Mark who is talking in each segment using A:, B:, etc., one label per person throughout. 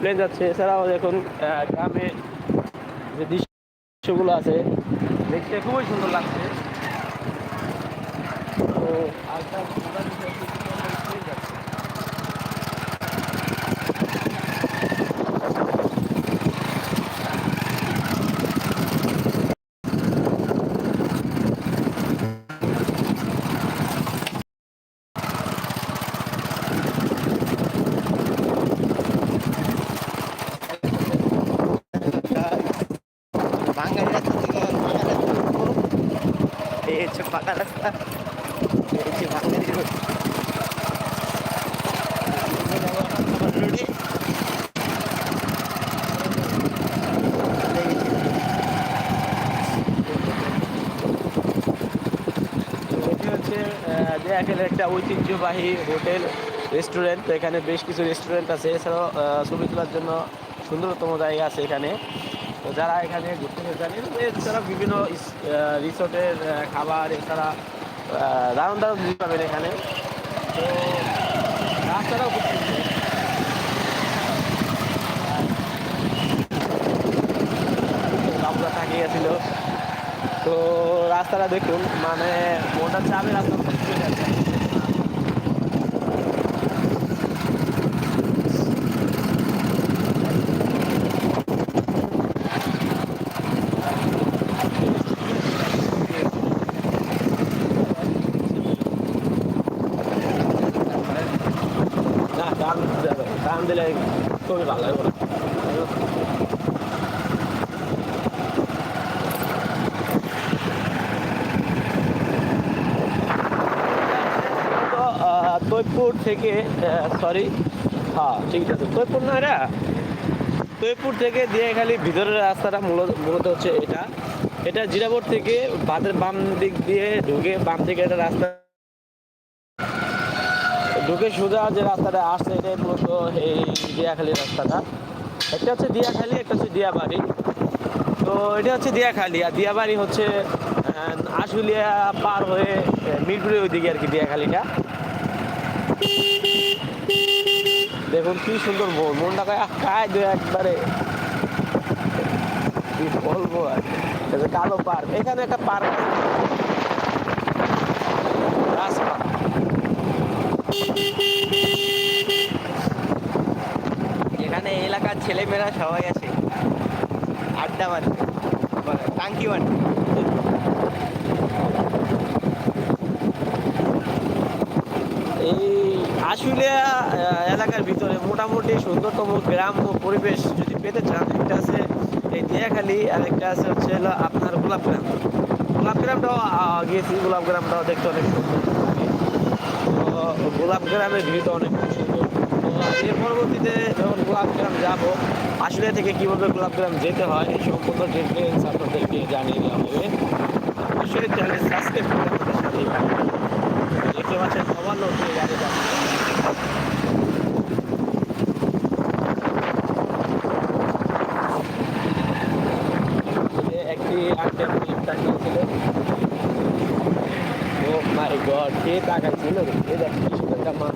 A: Plane যাচ্ছে। এছাড়াও এখন গ্রামে যে দৃশ্যগুলো আছে দেখতে খুবই সুন্দর লাগছে। তো আরেকটা মজার বিষয় হচ্ছে কি আমাদের প্লেন যাচ্ছে।
B: বাঙালি রাস্তা থেকে আবার ফাঁকা রাস্তা উঠবো। এই হচ্ছে ফাঁকা রাস্তা এই হচ্ছে বাঙালি রোড আমার রোডে
A: এটি হচ্ছে একটা ঐতিহ্যবাহী হোটেল রেস্টুরেন্ট তো এখানে বেশ কিছু রেস্টুরেন্ট আছে। এছাড়াও ছবি তোলার জন্য সুন্দরতম জায়গা আছে এখানে। তো যারা এখানে ঘুরতে জানেন এছাড়া বিভিন্ন রিসোর্টের খাবার, এছাড়া দারুণ দারুণ জিনিস পাবেন এখানে। তো রাস্তাটাও খুব সুন্দর তো রাস্তাটা দেখুন মানে মোটা চাপে রাস্তা চলে যাচ্ছে না টান দিতে হবে। টান দিলে খুবই ভালো লাগবে তো আহ, তৈপুর থেকে সরি হ্যাঁ ঠিক আছে। তৈপুর না এটা তৈপুর থেকে দিয়ে খালি ভিতরের রাস্তাটা মূলত মূলত হচ্ছে এটা। এটা জিরাবোর থেকে বাদের বাম দিক দিয়ে ঢুকে বাম দিকে একটা রাস্তা। ঢুকে সোজা যে রাস্তাটা আসছে, এটাই মূলত এই দিয়াখালি রাস্তাটা। একটা হচ্ছে দিয়াখালি, একটা হচ্ছে দিয়াবাড়ি। তো এটা হচ্ছে দিয়াখালি, আর দিয়াবাড়ি হচ্ছে আশুলিয়া পার হয়ে মিরপুরের ওইদিকে আর কি দিয়াখালিটা। দেখুন কি সুন্দর মন মনটা কায় কায় দু একবারে। কি বলব আর কালো পার্ক, এখানে একটা পার্ক রাস্তা।
B: এখানে এলাকার ছেলেমেয়েরা সবাই আছে আড্ডা মানে টাঙ্কি মারতে।
A: এই আশুলিয়া এলাকার ভিতরে মোটামুটি সুন্দরতম গ্রাম্য পরিবেশ যদি পেতে চান, একটা আছে এই দিয়াখালি আর একটা আছে হচ্ছে হলো আপনার গোলাপ গ্রাম গোলাপ গ্রামটাও গিয়েছি, গোলাপ গ্রামটাও দেখতে অনেক সুন্দর। তো গোলাপ গ্রামের ভিউটা অনেক সুন্দর এর পরবর্তীতে যখন গোলাপ গ্রাম যাব, আশুলিয়া থেকে কীভাবে গোলাপ গ্রাম যেতে হয়, এই সম্পূর্ণ ডিটেলস আপনাদেরকে জানিয়ে দেওয়া হবে অবশ্যই চ্যানেল সাবস্ক্রাইব করে আমাদের থাকবেন। দেখতে পাচ্ছেন সবার লোক গাড়ি যাচ্ছে একটি আটটা মিনিট তাকিয়েছিল ও মাই গড কে তাকাইছিল রে দেখ সুন্দর একটা মা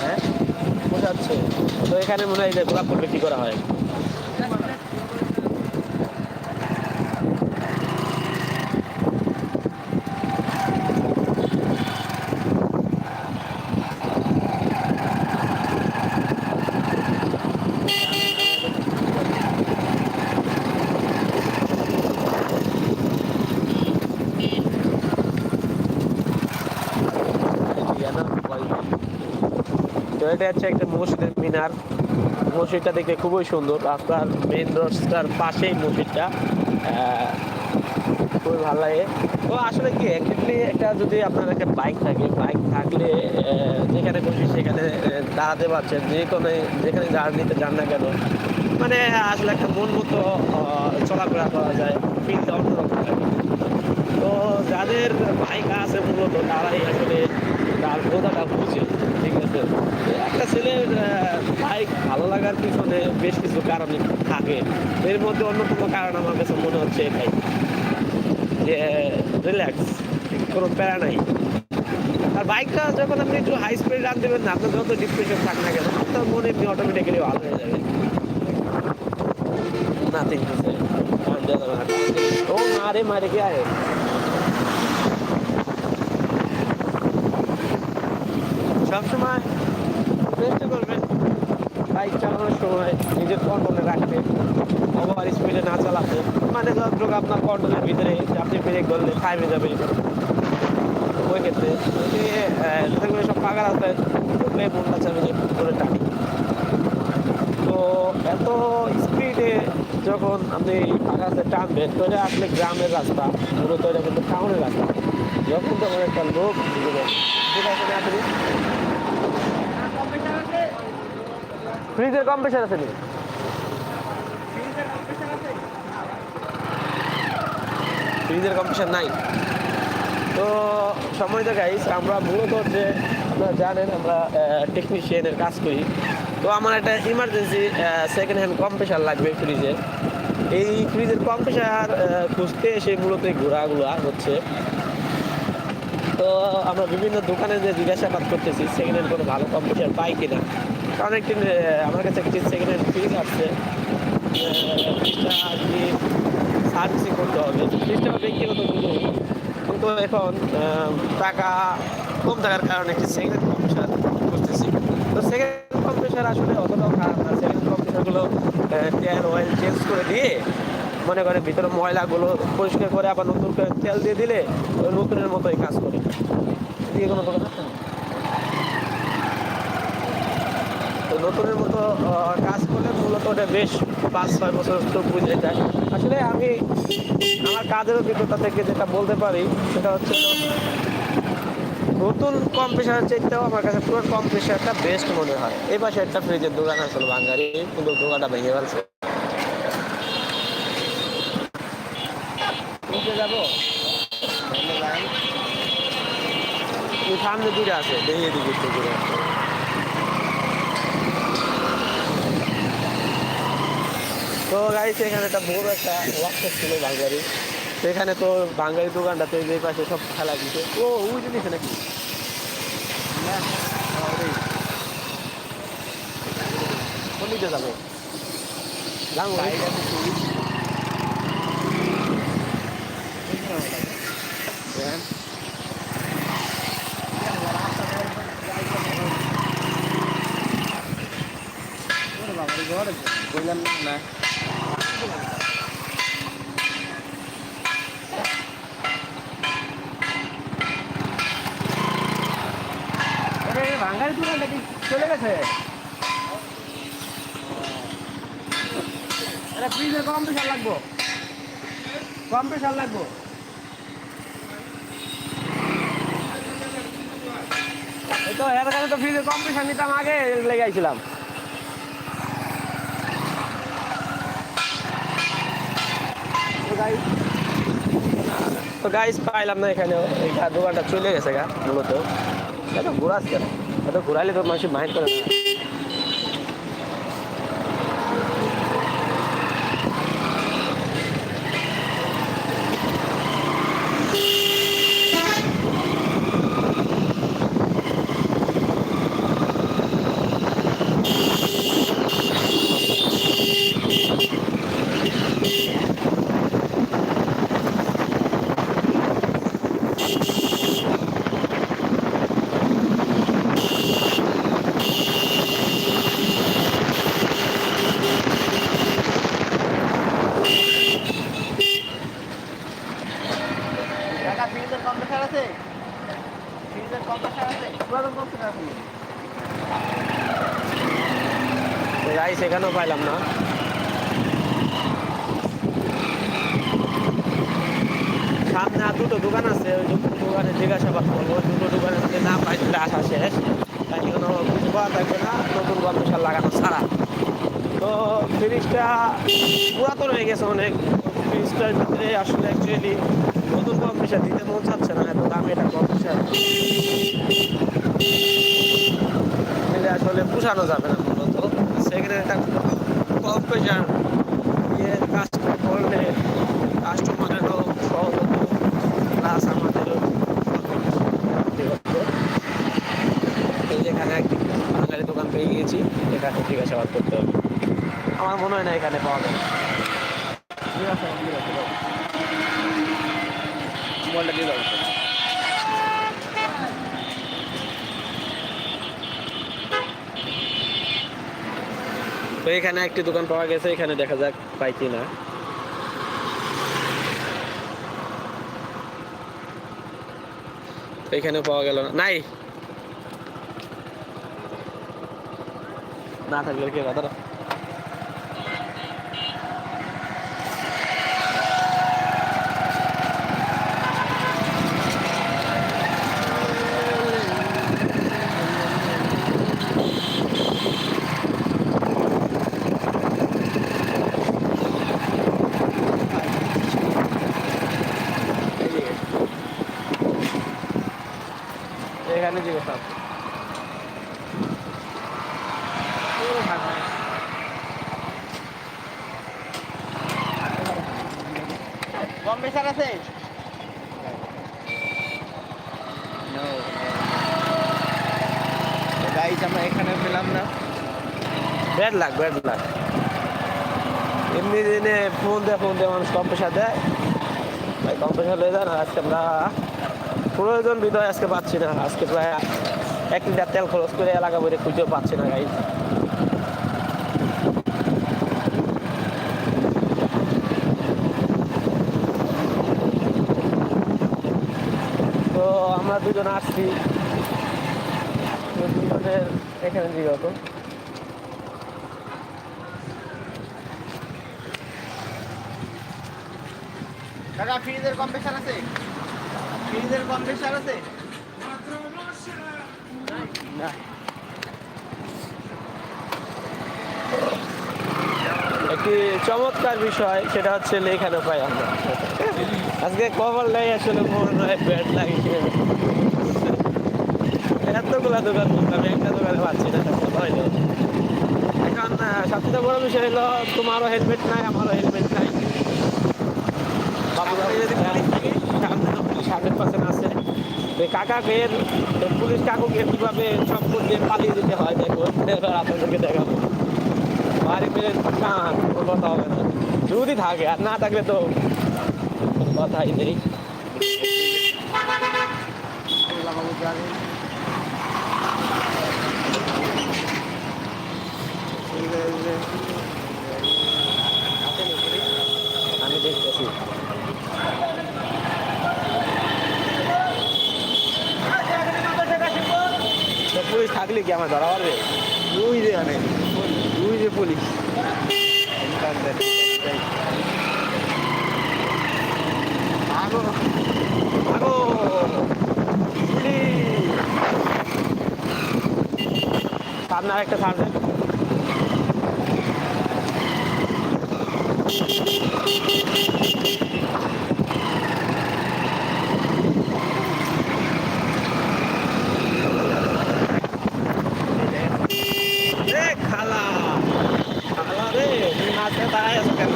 A: হ্যাঁ বোঝাচ্ছে তো এখানে মনে হয় গোলাপ ফুল বিক্রি করা হয় তো এটা হচ্ছে একটা মসজিদের মিনার। মসজিদটা দেখতে খুবই সুন্দর। রাস্তার মেন রাস্তার পাশেই মসজিদটা। খুবই ভালো লাগে। তো আসলে কি একটা একটা যদি আপনার একটা বাইক থাকে বাইক থাকলে যেখানে খুশি সেখানে দাঁড়াতে পারছেন, যে কোনো, যেখানে জার্নিতে যান না কেন মানে আসলে একটা মন মতো চলাফেরা করা যায় ফিলটা অন্যরকম থাকে তো যাদের বাইক আছে মূলত, তারাই আসলে তার বোঝাটা বুঝে। ঠিক একটা ছেলের বাইক ভালো লাগার পিছনে বেশ কিছু কারণ থাকে। এর মধ্যে অন্যতম কারণ আমার কাছে মনে হচ্ছে এটাই, যে রিল্যাক্স কোনো প্যারা নাই। আর বাইকটা যখন আপনি একটু হাই স্পিড রান দেবেন না, আপনার যত ডিপ্রেশন থাক না কেন, আপনার মনে এমনি অটোমেটিক্যালি ভালো হয়ে যাবে। নাথিং ও, মারে মারে, কে আয় সবসময় চেষ্টা করবেন বাইক চালানোর সময় নিজের কন্ট্রোলে রাখতে ওভার স্পিডে না চালাতে। মানে যতটুকু আপনার কন্ট্রোলের ভিতরে আপনি ব্রেক ধরলে থামে যাবে। ক্ষেত্রে যদি সব ফাঁকা রাস্তায় ঢুকলে মনটা চাবে যে করে টানি। তো এত স্পিডে যখন আপনি ফাঁকা রাস্তায় টানবেন তো এটা আসলে গ্রামের রাস্তা মূলত এটা কিন্তু টাউনের রাস্তা। যখন তখন একটা লোক ঠিক আছে না আপনি ফ্রিজের কম প্রেশার আছে নি ফ্রিজের কম্পিটিশন নাই। তো সময় তো গাইস আমরা মূলত যে আপনারা জানেন আমরা টেকনিশিয়ানের কাজ করি। তো আমার একটা ইমার্জেন্সি সেকেন্ড হ্যান্ড কম্প্রেসার লাগবে ফ্রিজে এই ফ্রিজের কম্প্রেসার খুঁজতে এসে মূলত এই ঘোরাগুলো হচ্ছে। তো আমরা বিভিন্ন দোকানে যে জিজ্ঞাসাবাদ করতেছি সেকেন্ড হ্যান্ড কোনো ভালো কম্পিউটার পাই কিনা। কারণ আমার কাছে একটি সেকেন্ড হ্যান্ড ফ্রিজ আসছে ফ্রিজটা আর কি সার্ভিসিং করতে হবে। ফ্রিজটা আমার ব্যক্তিগত বুঝে কিন্তু এখন টাকা কম থাকার কারণে একটি সেকেন্ড হ্যান্ড কম্পিউটার করতেছি তো সেকেন্ড হ্যান্ড কম্পিউটার আসলে অতটাও খারাপ না। সেকেন্ড কম্পিউটারগুলো তেল অয়েল চেঞ্জ করে দিয়ে, মনে করেন ভিতরে ময়লাগুলো পরিষ্কার করে আবার নতুন করে তেল দিয়ে দিলে নতুনের মতোই কাজ করে। দিয়ে কোনো দোকান আছে না? তো নতুনের মতো কাজ করলে মূলত ওটা বেশ পাঁচ, ছয় বছর তো বুঝে যায়। আসলে আমি আমার কাজের অভিজ্ঞতা থেকে যেটা বলতে পারি, সেটা হচ্ছে নতুন কম প্রেশার চাইতেও আমার কাছে পুরো কম প্রেশারটা বেস্ট মনে হয়। এই পাশে একটা ফ্রিজের দোকান আসলে বাঙালি, কিন্তু দোকানটা ভেঙে ফেলছে। যাব? সামনে দূরে আছে দেখে দিকে একটু তো গাড়িতে এখানে একটা বড় একটা ওয়ার্কশপ ছিল বাঙালি সেখানে তো বাঙালি দোকানটা তো এই পাশে সব খেলা দিছে। ও ওই জিনিস নাকি? না, ওটাই। কোন দিকে যাব? যাব হ্যাঁ
B: বললাম না
A: বাঙালি দোকানটা কি চলে গেছে। এটা ফ্রিজে কম প্রেশার লাগবো। কম প্রেশার লাগবো। এই তো এর কাছে তো ফ্রিজে কম প্রেশার নিতাম আগে, লেগে আইছিলাম। তো গাইস পাইলাম না গা- দোকানটা চলে গেছে গা, মূলত। এত ঘোরাস কেন? এত ঘোরালে তো মানুষ মাইন্ড করে না
B: টাকা ফ্রিজের কম্প্রেসার আছে?
A: গাইস এখানেও পাইলাম না। সামনে আর দুটো দোকান আছে, ওই দুটো দোকানে জিজ্ঞাসাবাদ করব দুটো দোকানে যদি না পাই তাহলে আসা শেষ। তাই কোনো কিছু করা থাকবে না, নতুন কম্পিউটার লাগানো ছাড়া। তো ফ্রিজটা পুরাতন হয়ে গেছে অনেক। ফ্রিজটার ভিতরে আসলে অ্যাকচুয়ালি কম্পিউটার দিতে মন চাচ্ছে না, এত দামি একটা কম্পিউটার দিলে আসলে পুষানো যাবে না মূলত। সেখানে একটা কম্পিউটার ইয়ে কাজ করলে কাস্টমারেরও সহজ হতো প্লাস আমাদেরও এই যেখানে একটি বাঙালি দোকান পেয়ে গিয়েছি এখানে জিজ্ঞাসাবাদ করতে হবে। আমার মনে হয় না এখানে পাওয়া যাবে জিজ্ঞাসাবাদ জিজ্ঞাসাবাদ মোবাইলটা দিয়ে দাও তো এখানে একটি দোকান পাওয়া গেছে, এখানে দেখা যাক পাই কি না এখানে পাওয়া গেল না। নাই! না থাকলে কি কথা এখানে জিজ্ঞাসা
B: কম বেচার আছে গাইজ আমরা এখানে পেলাম না।
A: ব্যাড লাগ ব্যাড লাগ এমনি দিনে ফোন দেয় ফোন দিয়ে, মানুষ কম পয়সা দেয়। ভাই, কম পয়সা লয়ে যান, আর আজকে আমরা প্রয়োজন বিধয় আজকে পাচ্ছি না। আজকে প্রায় এক লিটার তেল খরচ করে এলাকা বলে খুঁজেও পাচ্ছি না গাইজ তো আমরা দুজন আসছি। দুজনের এখানে জিজ্ঞাসা তো
B: দাদা ফ্রিজের কম বেচার আছে? ফ্রিজের আছে?
A: না একটি চমৎকার বিষয় সেটা হচ্ছে এখানে পাই আমরা। আজকে লাই আসলে মনে হয় ব্যাড লাগিয়েছে এতগুলা দোকান করতাম একটা দোকানে পাচ্ছি না কথা হইল এখন সবচেয়ে বড় বিষয় হলো, তোমারও হেলমেট নাই, আমারও হেলমেট নাই। সামনে তো পুলিশ হান্ড্রেড পার্সেন্ট আছে। কাকাকে পুলিশ কাকুকে কীভাবে চক্কর দিয়ে পালিয়ে দিতে হয়, দেখো আপনাদেরকে দেখাবো। বাড়ি কান কোনো কথা হবে না। যদি থাকে, আর না থাকলে তো কথাই নেই আমি দেখতেছি। পুলিশ থাকলে কি আমার ধরা পারবে
B: দুই যে অনেক
A: তুই যে পুলিশ। আগো একটা পুলিশ সামনে আরেকটা সার্জেন্ট রে খালা খালা রে তুমি মাঝে দাঁড়ায় আছো কেন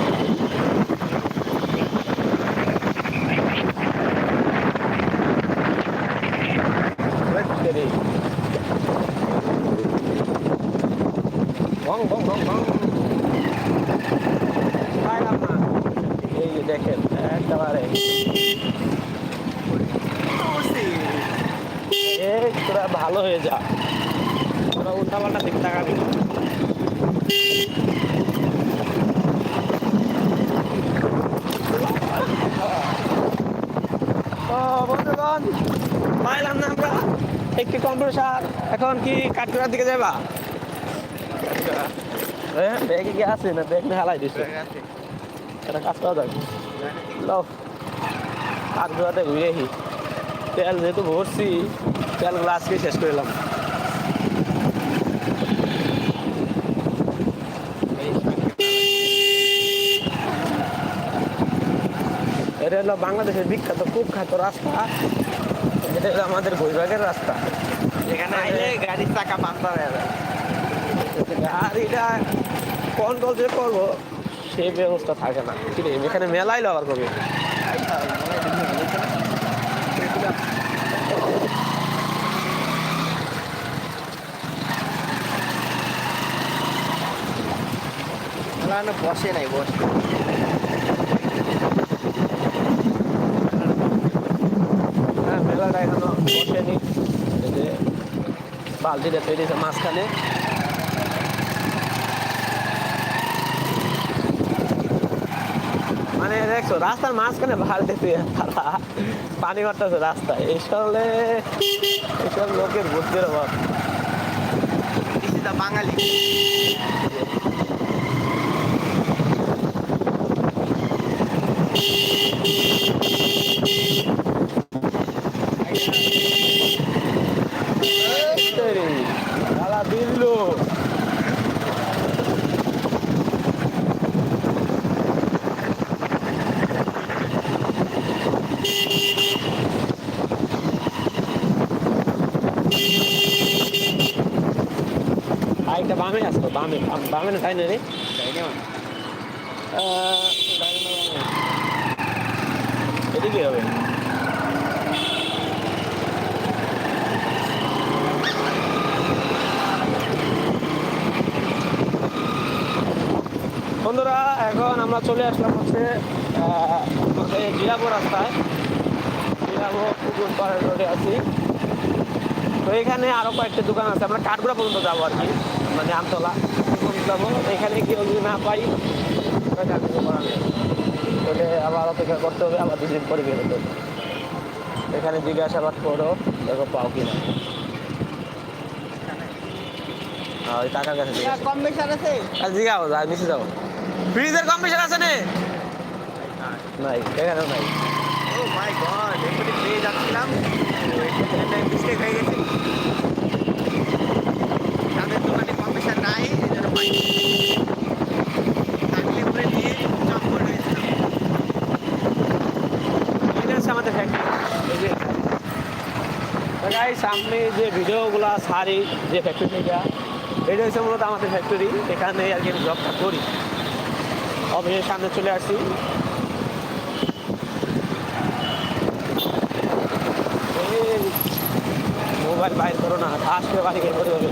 A: রে বং বং বং বং পাইলাম না এই যে দেখেন একেবারে এ তোরা ভালো হয়ে যা। তোরা উল্টা পাল্টা দিকে তাকাবি। না। বন্ধুগণ পাইলাম না আমরা। একটি কম্পিউটার এখন কি কাঠগড়ার দিকে যাবা? হ্যাঁ ব্যাগে আছে না? ব্যাগ নিয়ে হালাই দিছে? এটা কাজ করা যাবে লও খাটগুলাতে ঘুরে তেল যেহেতু ভরছি তেলগুলো আজকে শেষ করলাম এটা হলো বাংলাদেশের বিখ্যাত কুখ্যাত রাস্তা। এটা হলো আমাদের বৈভাগের রাস্তা।
B: এখানে আইলে গাড়ির চাকা হয়ে যায়
A: আর কন্ট্রোল যে করব সেই ব্যবস্থা থাকে না। ঠিক আছে এখানে মেলাই আবার কবে?
B: না বসে নাই, বসে।
A: হ্যাঁ মেলাটা এখনও বসেনি। যে বালতিটা তৈরি মাঝখানে। মানে দেখছ, রাস্তার মাঝখানে বালতি তারা পানি করতেছে রাস্তায়। এইসবে এইসব লোকের বুদ্ধির অভাব।
B: বাঙালি
A: তৈরি সারা দিল্লু বাইকটা বামে আসতো বামে, বাম- না তাই না রে? এদিকে হবে। বন্ধুরা, এখন আমরা চলে আসলাম হচ্ছে জিরাবো রাস্তায়। জিরাবো পুকুর পাড়ের রোডে আছি। তো এখানে আরও কয়েকটা দোকান আছে, আমরা কাঠগুড়া পর্যন্ত যাব আর কি। মানে আমতলা। যাব এখানে কি যদি না পাই তাহলে আর কিছু করার নেই তাহলে আবার অপেক্ষা করতে হবে আবার দুদিন পরে বেরোতে হবে। এখানে জিজ্ঞাসাবাদ করো দেখো পাও কিনা। হ্যাঁ, ওই টাকার কাছে
B: কম বেশি আছে?
A: আর জিগাও আর নিচে যাও। ফ্রিজের কম্পিটিশন আছে নে? নাই এখানেও নাই।
B: ও মাই গড এখানে পেয়ে যাচ্ছিলাম। মিস্টেক হয়ে গেছে তাদের দোকানে কমিশন নাই
A: হচ্ছে আমাদের ফ্যাক্টরি গাইস আমি যে ভিডিওগুলো সারি যে ফ্যাক্টরি থেকে এটা হচ্ছে মূলত আমাদের ফ্যাক্টরি এখানে আর কি আমি জবটা করি অফিসের সামনে চলে আসছি মোবাইল বাইর করো না করে বাড়ি পড়ে যাবে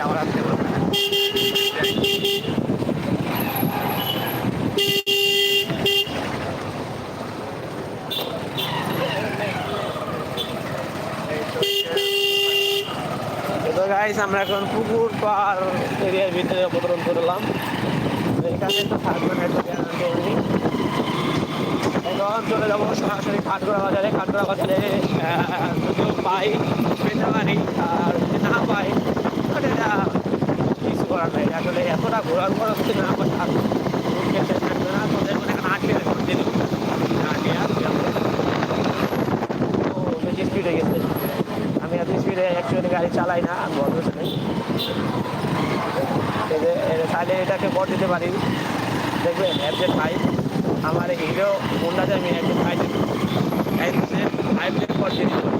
B: যাওয়ার আসতে বলবে না
A: তো গাইস আমরা এখন পুকুর পার এরিয়ার ভিতরে অবতরণ করলাম। তো এখানে তো এখন চলে যাব সরাসরি খাটগড়া বাজারে। খাটগড়া বাজারে যদিও পাই পেতে পারি আর যদি না পাই। তাহলে এটা কিছু করার নাই। আসলে এতটা ঘোরার পর যদি না পাই আর খেতে থাকবে না। তোদের আটকে আর ও বেশি স্পিডে গেছে। স্পিডে অ্যাকচুয়ালি গাড়ি চালাই না বন্ধ তাহলে এটাকে বট দিতে পারি। দেখবেন অ্যাপজেট ফাইভ, আমার হিরো হোন্ডাতে আমি অ্যাপজেট ফাইভ ফাইভ বট দিয়ে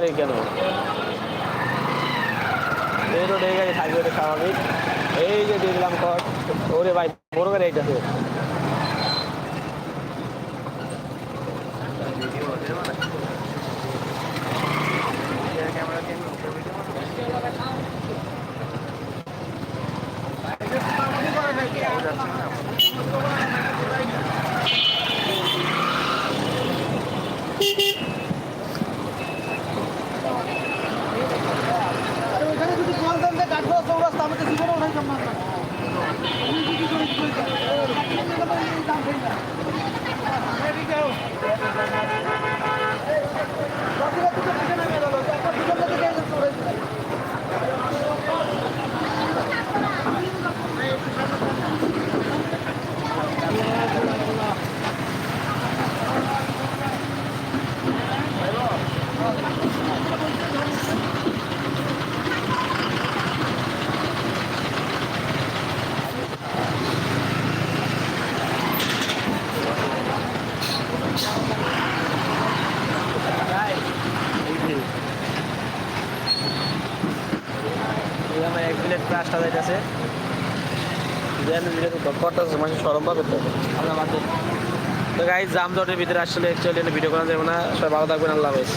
A: গাড়ি কেন? এই রোডে এই গাড়ি থাকবে এটা স্বাভাবিক। এই যে দিয়ে দিলাম কট ওরে ভাই, বড় গাড়ি এইটাতে সরম পাবে তো? আমরা গাই জামজটের ভিতরে আসলে অ্যাকচুয়ালি ভিডিও করা যাবে না। সবাই ভালো থাকবেন আল্লাহ হাফেজ।